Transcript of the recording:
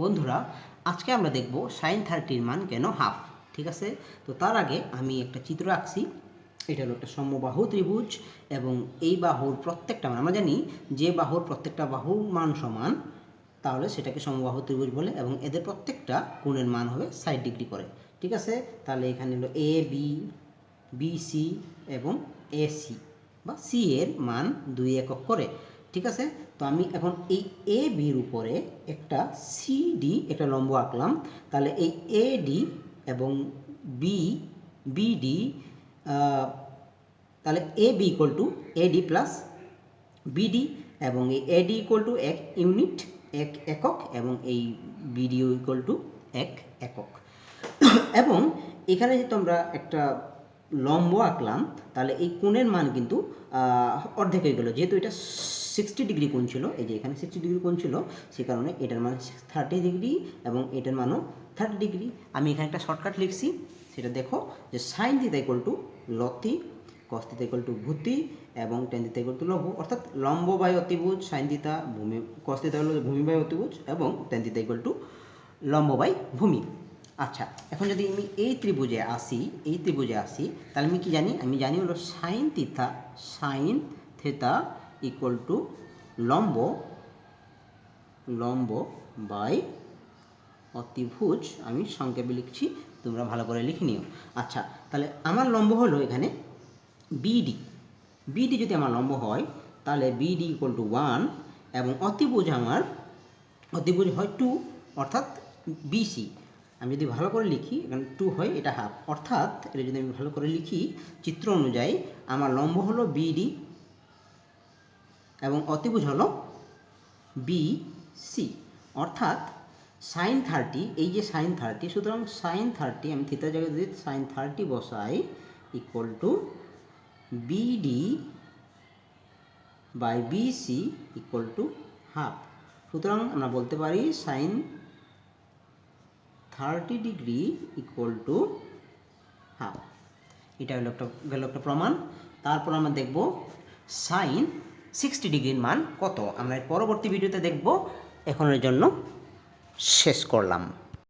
বন্ধুরা, আজকে আমরা দেখব সাইন থার্টির মান কেন হাফ, ঠিক আছে? তো তার আগে আমি একটা চিত্র আঁকছি। এটা হলো একটা সমবাহু ত্রিভুজ এবং এই বাহুর প্রত্যেকটা মান, আমরা জানি যে বাহুর প্রত্যেকটা বাহুর মান সমান, তাহলে সেটাকে সমবাহু ত্রিভুজ বলে এবং এদের প্রত্যেকটা কোণের মান হবে ষাট ডিগ্রি করে, ঠিক আছে? তাহলে এখানে হলো এ বি বি সি এবং এ সি বা সি এর মান দুই একক করে। ঠিক আছে? তো আমি এখন এই এ বির উপরে একটা সি ডি একটা লম্ব আঁকলাম। তাহলে এই এ ডি এবং বি বিডি তাহলে A B equal to A D plus BD এবং এই এডি ইকুয়াল টু এক ইউনিট এক একক এবং এই বিডিও ইকুয়াল টু এক একক। এবং এখানে যে তোমরা একটা লম্ব আঁকলাম তাহলে এই কোণের মান কিন্তু অর্ধেক হয়ে গেলো। যেহেতু এটা সিক্সটি ডিগ্রি কোণ ছিল, এই যে এখানে সিক্সটি ডিগ্রি কোণ ছিল, সে কারণে এটার মান থার্টি ডিগ্রি এবং এটার মানও থার্টি ডিগ্রি আমি এখানে একটা শর্টকাট লিখছি, সেটা দেখো যে সাইন থিতা ইকুয়াল টু লতি কস থিতা টু ভূতি এবং টেন থিতা ইকুয়াল টু লঘু অর্থাৎ লম্ব বাই অতিভুজ সাইন থিতা ভূমি কস থিতা ভূমি বাই অতিভুজ এবং টেন থিতা ইকুয়াল টু লম্ব বাই ভূমি। আচ্ছা এখন যদি আমি এই ত্রিভুজে আসি, এই ত্রিভুজে আসি, তাহলে আমি কি জানি? আমি জানি হলো sine theta sine theta equal to লম্ব লম্ব বাই অতিভুজ। আমি সংক্ষেপে লিখছি, তোমরা ভালো করে লিখে নিও। আচ্ছা তাহলে আমার লম্ব হলো এখানে বিডি বিডি যদি আমার লম্ব হয়, তাহলে বিডি ইকুয়াল টু ওয়ান এবং অতিভুজ আমার, অতিভুজ হয় টু অর্থাৎ বিসি আমি যদি ভালো করে লিখি, এখানে টু হয়, এটা হাফ অর্থাৎ, এটা যদি আমি ভালো করে লিখি, চিত্র অনুযায়ী আমার লম্ব হলো বিডি এবং অতিভুজ হলো বি সি অর্থাৎ সাইন থার্টি এই যে সাইন থার্টি সুতরাং সাইন থার্টি আমি থিতার জায়গায় যদি সাইন থার্টি বসাই equal to BD by BC equal to half সুতরাং আমরা বলতে পারি sine thirty degree equal to half এটা হলো একটা, গেল একটা প্রমাণ। তারপর আমরা দেখব সাইন সিক্সটি ডিগ্রির মান কত। আমরা পরবর্তী ভিডিওতে দেখব, এখনের জন্য শেষ করলাম।